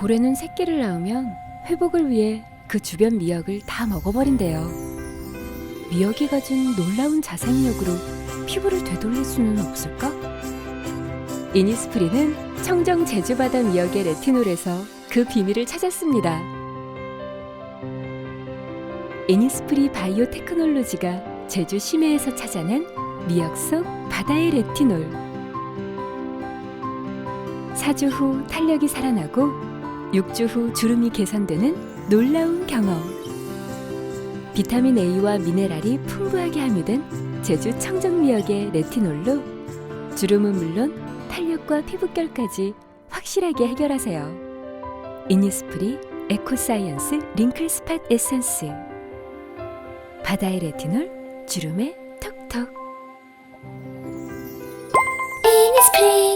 고래는 새끼를 낳으면 회복을 위해 그 주변 미역을 다 먹어버린대요. 미역이 가진 놀라운 자생력으로 피부를 되돌릴 수는 없을까? 이니스프리는 청정 제주바다 미역의 레티놀에서 그 비밀을 찾았습니다. 이니스프리 바이오 테크놀로지가 제주 심해에서 찾아낸 미역 속 바다의 레티놀. 4주 후 탄력이 살아나고 6주 후 주름이 개선되는 놀라운 경험. 비타민 A와 미네랄이 풍부하게 함유된 제주 청정미역의 레티놀로 주름은 물론 탄력과 피부결까지 확실하게 해결하세요. 이뉴스프리 에코사이언스 링클 스팟 에센스. 바다의 레티놀 주름에 톡톡. 이니스프리